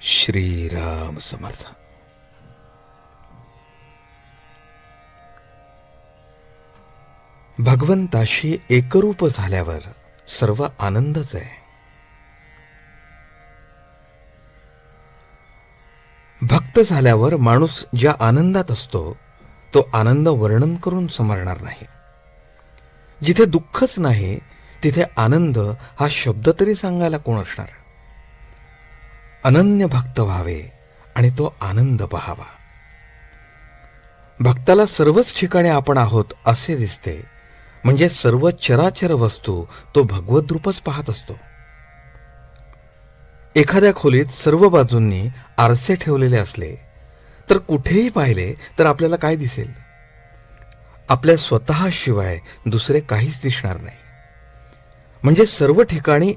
श्रीराम समर्थ. भगवंताशी एकरूप झाल्यावर सर्व आनंदच आहे. भक्त झाल्यावर माणूस ज्या आनंदात असतो तो आनंद वर्णन करून समरणार नाही. जिथे दुःखच नाही तिथे आनंद हा शब्द तरी सांगायला कोण असणार? अनन्य भक्त व्हावे आणि तो आनंद पहावा. भक्ताला सर्वच ठिकाणी आपण आहोत असे दिसते म्हणजे सर्व चराचर वस्तू तो भगवत रूपच पाहत असतो. एखाद्या खोलीत सर्व बाजूंनी आरसे ठेवलेले असले तर कुठेही पाहिले तर आपल्याला काय दिसेल? आपल्या स्वतःशिवाय दुसरे काहीच दिसणार नाही. म्हणजे सर्व ठिकाणी